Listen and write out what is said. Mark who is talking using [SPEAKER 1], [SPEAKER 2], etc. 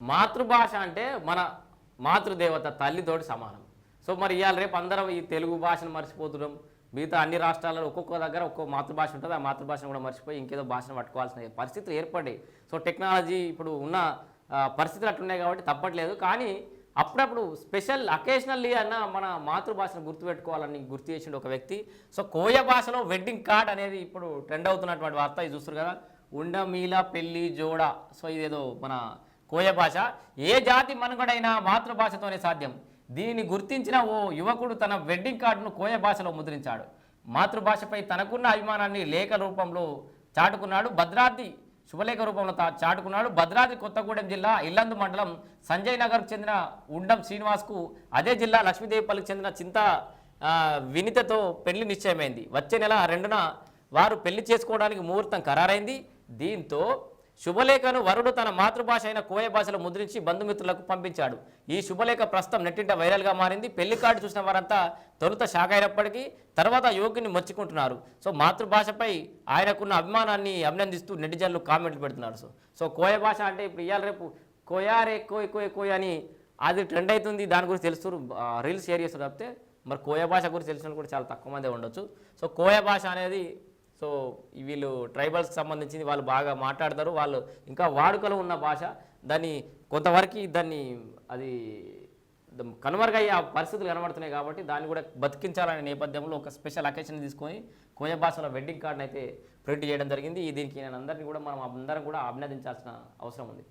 [SPEAKER 1] మాతృభాష అంటే మన మాతృదేవత తల్లితోటి సమానం. సో మరి ఇవాళ రేపు అందరం ఈ తెలుగు భాషను మర్చిపోతున్నాం. మిగతా అన్ని రాష్ట్రాలలో ఒక్కొక్క దగ్గర ఒక్కొక్క మాతృభాష ఉంటుంది. ఆ మాతృభాషను కూడా మర్చిపోయి ఇంకేదో భాషను పట్టుకోవాల్సిన పరిస్థితులు ఏర్పడ్డాయి. సో టెక్నాలజీ ఇప్పుడు ఉన్న పరిస్థితులు అట్లున్నాయి కాబట్టి తప్పట్లేదు. కానీ అప్పుడప్పుడు స్పెషల్ అకేషనల్లీ అన్న మన మాతృభాషను గుర్తుపెట్టుకోవాలని గుర్తు చేసిండు ఒక వ్యక్తి. సో కోయ భాషలో వెడ్డింగ్ కార్డ్ అనేది ఇప్పుడు ట్రెండ్ అవుతున్నటువంటి వార్త. ఇది చూస్తారు కదా? ఉండమీల పెళ్ళి జోడ. సో ఇదేదో మన కోయ భాష ఏ జాతి మనుగడైనా మాతృభాషతోనే సాధ్యం. దీనిని గుర్తించిన ఓ యువకుడు తన వెడ్డింగ్ కార్డును కోయ భాషలో ముద్రించాడు. మాతృభాషపై తనకున్న అభిమానాన్ని లేఖ రూపంలో చాటుకున్నాడు. భద్రాద్రి శుభలేఖ రూపంలో తా- చాటుకున్నాడు. భద్రాద్రి కొత్తగూడెం జిల్లా ఇల్లందు మండలం సంజయ్ నగర్కు చెందిన ఉండం శ్రీనివాస్కు అదే జిల్లా లక్ష్మీదేవిపల్లికి చెందిన చింత వినితతో పెళ్ళి నిశ్చయమైంది. వచ్చే నెల రెండున వారు పెళ్ళి చేసుకోవడానికి ముహూర్తం ఖరారైంది. దీంతో శుభలేఖను వరుడు తన మాతృభాష అయిన కోయ భాషలో ముద్రించి బంధుమిత్రులకు పంపించాడు. ఈ శుభలేఖ ప్రస్తుతం నెట్టింట వైరల్గా మారింది. పెళ్ళి కార్డు చూసిన వారంతా తొలుత షాక్ అయినప్పటికీ తర్వాత యువకుని మెచ్చుకుంటున్నారు సో మాతృభాషపై ఆయనకున్న అభిమానాన్ని అభినందిస్తూ నెటిజన్లు కామెంట్లు పెడుతున్నారు. సో సో కోయ భాష అంటే ఇప్పుడు ఇవాళ రేపు కోయారే కోయ్ కోయ్ కోయ్ అని అది ట్రెండ్ అవుతుంది. దాని గురించి తెలుస్తారు రీల్స్ షేర్ చేస్తారు తప్పితే మరి కోయ భాష గురించి తెలిసిన కూడా చాలా తక్కువ మందే ఉండొచ్చు. సో కోయ భాష అనేది సో వీళ్ళు ట్రైబల్స్కి సంబంధించింది వాళ్ళు బాగా మాట్లాడతారు. వాళ్ళు ఇంకా వాడుకలో ఉన్న భాష దాన్ని కొంతవరకు దాన్ని అది కనుమరుగయ్యే ఆ పరిస్థితులు కనబడుతున్నాయి కాబట్టి దాన్ని కూడా బతికించాలనే నేపథ్యంలో ఒక స్పెషల్ అకేషన్ తీసుకొని కోయ భాషలో వెడ్డింగ్ కార్డును అయితే ప్రింట్ చేయడం జరిగింది. దీనికి నేను అందరినీ కూడా మనం అందరం కూడా అభినందించాల్సిన అవసరం ఉంది.